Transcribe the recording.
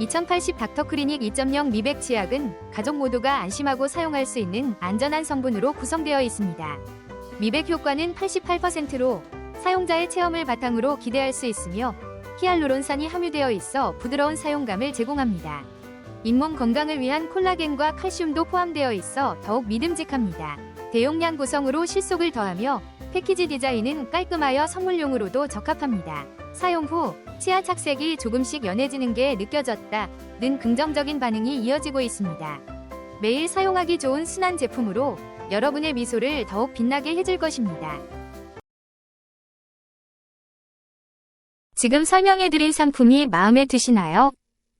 2080 닥터크리닉 2.0 미백 치약은 가족 모두가 안심하고 사용할 수 있는 안전한 성분으로 구성되어 있습니다. 미백 효과는 88%로 사용자의 체험을 바탕으로 기대할 수 있으며 히알루론산이 함유되어 있어 부드러운 사용감을 제공합니다. 잇몸 건강을 위한 콜라겐과 칼슘도 포함되어 있어 더욱 믿음직합니다. 대용량 구성으로 실속을 더하며 패키지 디자인은 깔끔하여 선물용으로도 적합합니다. 사용 후 치아 착색이 조금씩 연해지는 게 느껴졌다 는 긍정적인 반응이 이어지고 있습니다. 매일 사용하기 좋은 순한 제품으로 여러분의 미소를 더욱 빛나게 해줄 것입니다. 지금 설명해드린 상품이 마음에 드시나요?